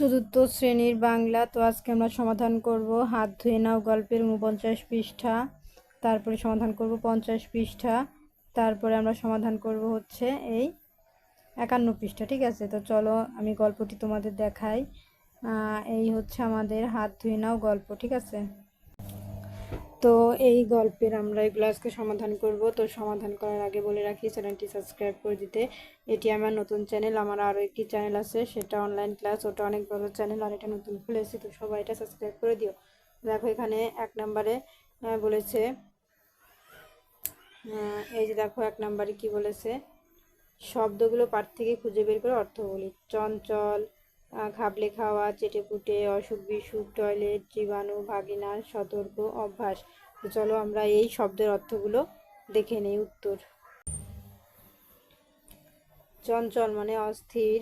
চতুর্থ শ্রেণির বাংলা, তো আজকে আমরা সমাধান করব হাত ধুয়ে নাও গল্পের উনপঞ্চাশ পৃষ্ঠা। তারপরে সমাধান করব পঞ্চাশ পৃষ্ঠা। তারপরে আমরা সমাধান করব হচ্ছে এই একান্ন পৃষ্ঠা, ঠিক আছে? তো চলো আমি গল্পটি তোমাদের দেখাই। এই হচ্ছে আমাদের হাত ধুয়ে নাও গল্প, ঠিক আছে? তো এই গল্পের আমরা এগুলো আজকে সমাধান করব। তো সমাধান করার আগে বলে রাখি, চ্যানেলটি সাবস্ক্রাইব করে দিতে। এটি আমার নতুন চ্যানেল, আমার আরও একটি চ্যানেল আছে, সেটা অনলাইন ক্লাস ওটা অনেক বড় চ্যানেল, আর এটা নতুন খুলেছি তো সবাই এটা সাবস্ক্রাইব করে দিও। দেখো এখানে এক নম্বরে বলেছে এই যে দেখো এক নম্বরে কি বলেছে, শব্দগুলো পাঠ থেকে খুঁজে বের করে অর্থ বলি। চঞ্চল খাবলে খাওয়া, চেটেপুটে, অসুখ বিসুখ, টয়লেট, জীবাণু ভাগিনা সতর্ক অভ্যাস। চলো আমরা এই শব্দের অর্থগুলো দেখে নেই উত্তর। চঞ্চল মানে অস্থির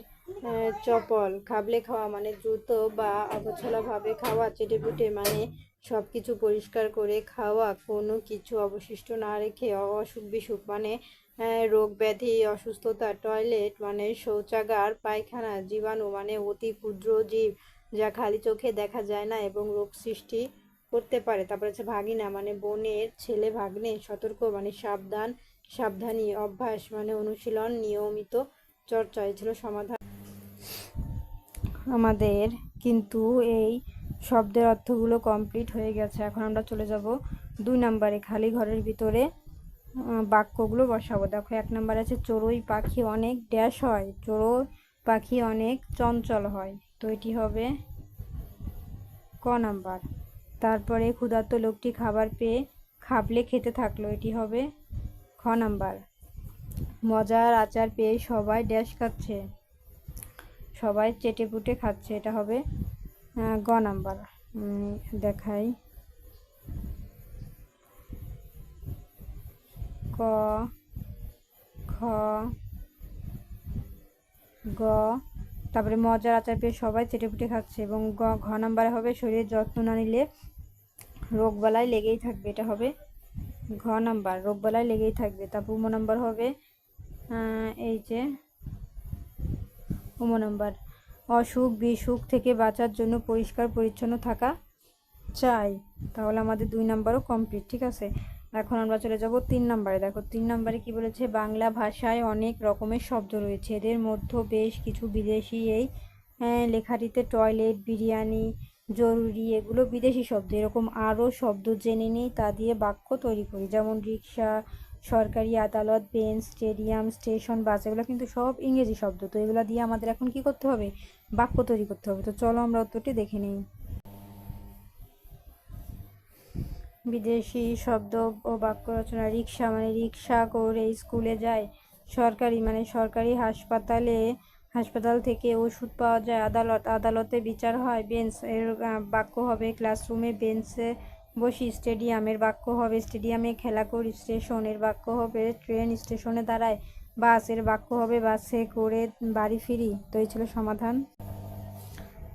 চপল। খাবলে খাওয়া মানে দ্রুত বা অগোছালোভাবে খাওয়া। চেটেপুটে মানে সব কিছু পরিষ্কার করে খাওয়া। কোনো কিছু অবশিষ্ট না রেখে অসুখ বিসুখ মানে রোগ ব্যাধি, অসুস্থতা, টয়লেট মানে শৌচাগার, পায়খানা, জীবাণু মানে অতি ক্ষুদ্র জীব যা খালি চোখে দেখা যায় না এবং রোগ সৃষ্টি করতে পারে। তারপরে হচ্ছে ভাগিনা মানে বোনের ছেলে ভাগ্নে, সতর্ক মানে সাবধান, সাবধানী, অভ্যাস মানে অনুশীলন, নিয়মিত চর্চা ছিল সমাধান। আমাদের কিন্তু এই শব্দের অর্থগুলো কমপ্লিট হয়ে গেছে। এখন আমরা চলে যাব দুই নম্বরে, খালি ঘরের ভিতরে বাক্যগুলো বসাবো। দেখো, এক নম্বর আছে, চড়ুই পাখি অনেক ড্যাশ হয়, চড়ুই পাখি অনেক চঞ্চল হয়। তো এটি হবে ক নাম্বার। তারপরে ক্ষুধার্ত লোকটি খাবার পেয়ে খাবলে খেতে থাকল। এটি হবে খ নাম্বার। মজার আচার পেয়ে সবাই ড্যাশ খাচ্ছে, সবাই চেটে পুটে খাচ্ছে। এটা হবে গ নাম্বার। দেখাই। ক খ, গ, তারপরে মজার আচার পেয়ে সবাই চেটেপুটে খাচ্ছে এবং গ, ঘ নাম্বারে হবে শরীরের যত্ন না নিলে রোগবালাই লেগেই থাকবে, এটা হবে ঘ নাম্বার, রোগবালাই লেগেই থাকবে। তারপর উম নাম্বার হবে এই যে উম নাম্বার, অসুখ বিসুখ থেকে বাঁচার জন্য পরিষ্কার পরিচ্ছন্ন থাকা চাই। তাহলে আমাদের দুই নাম্বারও কমপ্লিট ঠিক আছে? এখন আমরা চলে যাব তিন নম্বরে। দেখো তিন নাম্বারে কি বলেছে? বাংলা ভাষায় অনেক রকমের শব্দ রয়েছে। এদের মধ্যে বেশ কিছু বিদেশি এই আহ, লেখাটিতে টয়লেট বিরিয়ানি জরুরি এগুলো বিদেশি শব্দ। এরকম আরও শব্দ জেনে নিই তা দিয়ে বাক্য তৈরি করি। যেমন রিক্সা সরকারি আদালত বেঞ্চ স্টেডিয়াম স্টেশন বাস এগুলো কিন্তু সব ইংরেজি শব্দ। তো এগুলো দিয়ে আমাদের এখন কি করতে হবে? বাক্য তৈরি করতে হবে। তো চলো আমরা উত্তরটি দেখে নিই। বিদেশি শব্দ ও বাক্য রচনা রিক্সা মানে রিক্সা করে স্কুলে যায়, সরকারি মানে সরকারি হাসপাতালে, হাসপাতাল থেকে ওষুধ পাওয়া যায়, আদালত, আদালতে বিচার হয়, বেঞ্চ এর বাক্য হবে ক্লাসরুমে, বেঞ্চে বসি, স্টেডিয়ামের বাক্য হবে, স্টেডিয়ামে খেলা করি, স্টেশনের বাক্য হবে ট্রেন স্টেশনে দাঁড়ায়, বাসের বাক্য হবে বাসে করে বাড়ি ফিরি। তো এই ছিল সমাধান।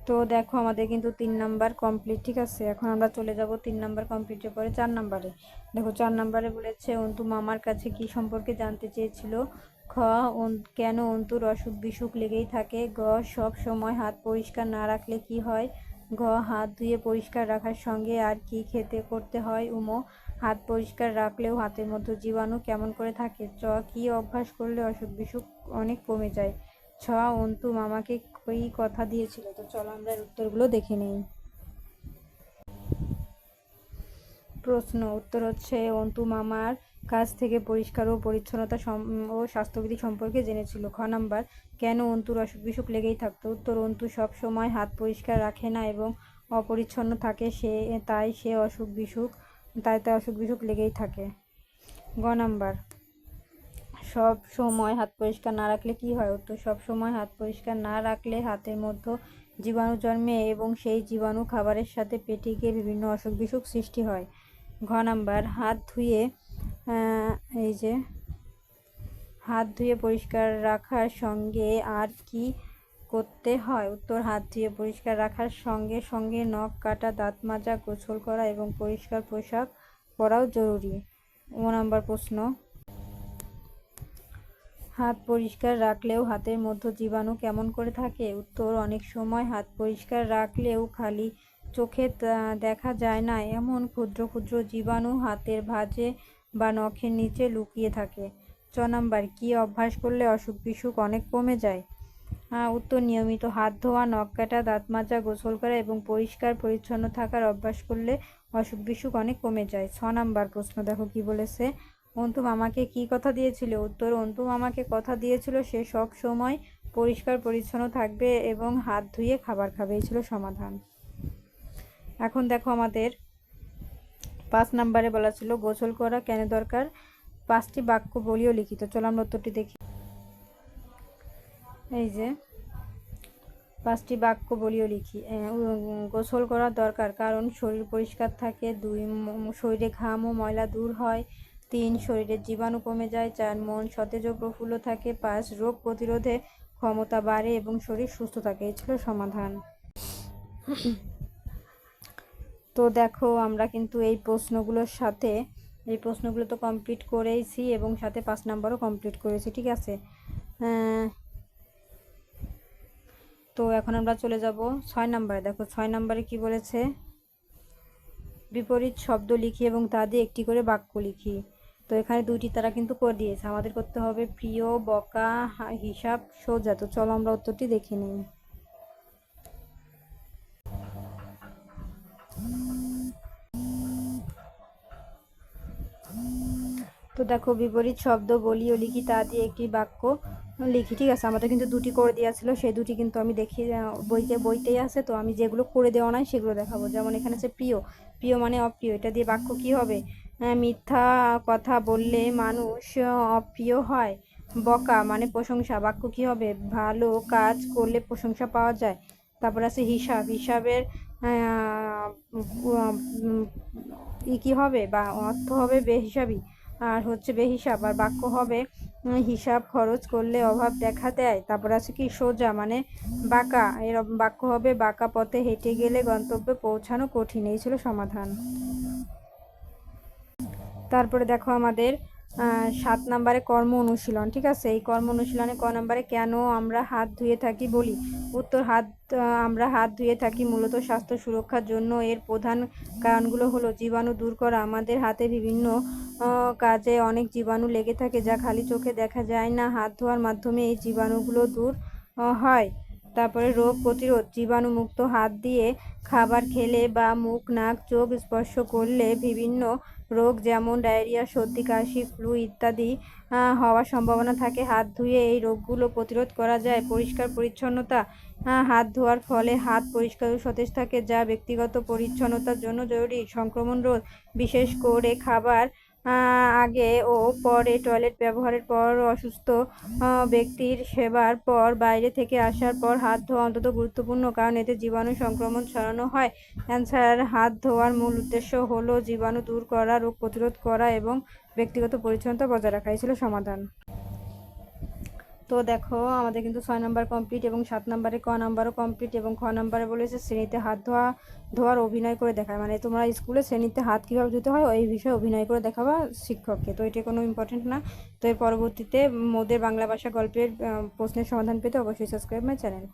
তো দেখো আমাদের কিন্তু তিন নাম্বার কমপ্লিট ঠিক আছে? এখন আমরা চলে যাব তিন নাম্বার কমপ্লিটের পরে চার নাম্বারে। দেখো, চার নাম্বারে বলেছে, অন্তু মামার কাছে কি সম্পর্কে জানতে চেয়েছিল? খ কেন অন্তুর অসুখ বিসুখ লেগেই থাকে? গ, সব সময় হাত পরিষ্কার না রাখলে কি হয়? ঘ, হাত ধুয়ে পরিষ্কার রাখার সঙ্গে আর কি খেতে করতে হয়? উমো, হাত পরিষ্কার রাখলেও হাতের মধ্যে জীবাণু কেমন করে থাকে? চ, কি অভ্যাস করলে অসুখ বিসুখ অনেক কমে যায়? ছ, অন্তু মামাকে কই কথা দিয়েছিল। তো চলো আমরা উত্তরগুলো দেখে নেই। প্রশ্ন, উত্তর হচ্ছে, অন্তু মামার কাছ থেকে পরিষ্কার ও পরিচ্ছন্নতা ও স্বাস্থ্যবিধি সম্পর্কে জেনেছিল। খ নাম্বার, কেন অন্তুর অসুখ বিসুখ লেগেই থাকতো? উত্তর, অন্তু সব সময় হাত পরিষ্কার রাখে না এবং অপরিচ্ছন্ন থাকে, সে, তাই সে অসুখ বিসুখ, তাই তাই অসুখ বিসুখ লেগেই থাকে। গ নাম্বার সব সময় হাত পরিষ্কার না রাখলে কি হয়? উত্তর, সব সময় হাত পরিষ্কার না রাখলে হাতের মধ্যে জীবাণু জন্মে এবং সেই জীবাণু খাবারের সাথে পেটে গিয়ে বিভিন্ন অসুখ বিসুখ সৃষ্টি হয়। ঘ নাম্বার, হাত ধুয়ে এই যে, হাত ধুয়ে পরিষ্কার রাখার সঙ্গে আর কি করতে হয়? উত্তর, হাত ধুয়ে পরিষ্কার রাখার সঙ্গে সঙ্গে নখ কাটা, দাঁত মাজা, গোসল করা এবং পরিষ্কার পোশাক পরাও জরুরি। ও নাম্বার প্রশ্ন হাত পরিষ্কার রাখলেও হাতের মধ্যে জীবাণু কেমন করে থাকে? উত্তর, অনেক সময় হাত পরিষ্কার রাখলেও খালি চোখে দেখা যায় না। এমন ক্ষুদ্র ক্ষুদ্র জীবাণু হাতের ভাঁজে বা নখের নিচে লুকিয়ে থাকে। চ নাম্বার, কি অভ্যাস করলে অসুখ বিসুখ অনেক কমে যায়? উত্তর, নিয়মিত হাত ধোয়া, নখ কাটা, দাঁত মাজা, গোসল করা এবং পরিষ্কার পরিচ্ছন্ন থাকার অভ্যাস করলে অসুখ বিসুখ অনেক কমে যায়। ছ নাম্বার প্রশ্ন, দেখো কি বলেছে? অন্তুম আমাকে কি কথা দিয়েছিল? উত্তর অন্তুম আমাকে কথা দিয়েছিল সে সব সময় পরিষ্কার পরিচ্ছন্ন থাকবে এবং হাত ধুয়ে খাবার খাবে, এই ছিল সমাধান। এখন দেখো আমাদের পাঁচ নাম্বারে বলা ছিল, গোসল করা কেন দরকার? পাঁচটি বাক্য বলিও লিখিত। চলো আমরা উত্তরটি দেখি। এই যে, পাঁচটি বাক্য বলিও লিখি। গোসল করা দরকার কারণ শরীর পরিষ্কার থাকে, দুই শরীরে ঘাম ও ময়লা দূর হয় তিন, শরীরের জীবাণু কমে যায়, চার, মন সতেজ ও প্রফুল্ল থাকে, পাঁচ, রোগ প্রতিরোধে ক্ষমতা বাড়ে এবং শরীর সুস্থ থাকে। এই ছিল সমাধান। তো দেখো, আমরা কিন্তু এই প্রশ্নগুলোর সাথে, এই প্রশ্নগুলো তো কমপ্লিট করেইছি এবং সাথে পাঁচ নাম্বারও কমপ্লিট করেছি, ঠিক আছে? তো এখন আমরা চলে যাব ছয় নাম্বারে। দেখো, ছয় নাম্বারে কি বলেছে? বিপরীত শব্দ লিখি এবং তা দিয়ে একটি করে বাক্য লিখি। তো এখানে দুইটি তারা কিন্তু করে দিয়েছে। আমাদের করতে হবে প্রিয়, বকা হিসাব, সোজা। তো চলো আমরা উত্তরটি দেখে নিই। তো দেখো বিপরীত শব্দ বলি ও লিখি, তা দিয়ে একটি বাক্য লিখি, ঠিক আছে? আমাদের কিন্তু দুটি করে দেওয়া ছিল, সেই দুটি কিন্তু আমি দেখি বইতে, বইতেই আছে। তো আমি যেগুলো করে দেওয়া নাই সেগুলো দেখাবো। যেমন এখানে আছে প্রিয়। প্রিয় মানে অপ্রিয়। এটা দিয়ে বাক্য কি হবে? মিথ্যা কথা বললে মানুষ অপ্রিয় হয়। বকা মানে প্রশংসা, বাক্য কী হবে? ভালো কাজ করলে প্রশংসা পাওয়া যায়। তারপর আছে হিসাব। হিসাবের ই কি হবে? বা অর্থ হবে বেহিসাবি। আর হচ্ছে বেহিসাব। আর বাক্য হবে হিসাব খরচ করলে অভাব দেখা দেয়। তারপর আছে কি সোজা মানে বাঁকা। এর বাক্য হবে, বাঁকা পথে হেঁটে গেলে গন্তব্যে পৌঁছানো কঠিন। এই ছিল সমাধান। তারপরে দেখো আমাদের সাত নাম্বারে কর্ম অনুশীলন, ঠিক আছে? এই কর্ম অনুশীলনে ক নাম্বারে কেন আমরা হাত ধুয়ে থাকি বলি? উত্তর, হাত আমরা হাত ধুয়ে থাকি মূলত স্বাস্থ্য সুরক্ষার জন্য। এর প্রধান কারণগুলো হলো জীবাণু দূর করা। আমাদের হাতে বিভিন্ন কাজে অনেক জীবাণু লেগে থাকে যা খালি চোখে দেখা যায় না। হাত ধোয়ার মাধ্যমে এই জীবাণুগুলো দূর হয়। তারপরে রোগ প্রতিরোধ। জীবাণুমুক্ত হাত দিয়ে খাবার খেলে বা মুখ, নাক, চোখ স্পর্শ করলে বিভিন্ন রোগ যেমন ডায়রিয়া, সর্দি, কাশি, ফ্লু ইত্যাদি হওয়ার সম্ভাবনা থাকে। হাত ধুয়ে এই রোগগুলো প্রতিরোধ করা যায়। পরিষ্কার পরিচ্ছন্নতা হাত ধোয়ার ফলে হাত পরিষ্কার ও সতেজ থাকে, যা ব্যক্তিগত পরিচ্ছন্নতার জন্য জরুরি। সংক্রমণ রোধ, বিশেষ করে খাবার আগে ও পরে টয়লেট ব্যবহারের পর অসুস্থ ব্যক্তির সেবার পর বাইরে থেকে আসার পর হাত ধোয়া অন্তত গুরুত্বপূর্ণ কারণ এতে জীবাণু সংক্রমণ ছড়ানো হয়। ক্যান্সার, হাত ধোয়ার মূল উদ্দেশ্য হলো জীবাণু দূর করা, রোগ প্রতিরোধ করা এবং ব্যক্তিগত পরিচ্ছন্নতা বজায় রাখা। এই ছিল সমাধান। তো দেখো, আমাদের কিন্তু ছয় নাম্বার কমপ্লিট এবং সাত নাম্বারে ক নাম্বারও কমপ্লিট এবং খ নাম্বারে বলেছে শ্রেণীতে হাত ধোয়া, ধোয়ার অভিনয় করে দেখায়। মানে তোমরা স্কুলে শ্রেণীতে হাত কীভাবে ধুতে হয়, ওই বিষয়ে অভিনয় করে দেখাবা শিক্ষককে। তো এটা কোনো ইম্পর্টেন্ট না। তো এর পরবর্তীতে মোদের বাংলা ভাষা গল্পের প্রশ্নের সমাধান পেতে অবশ্যই সাবস্ক্রাইব মাই চ্যানেল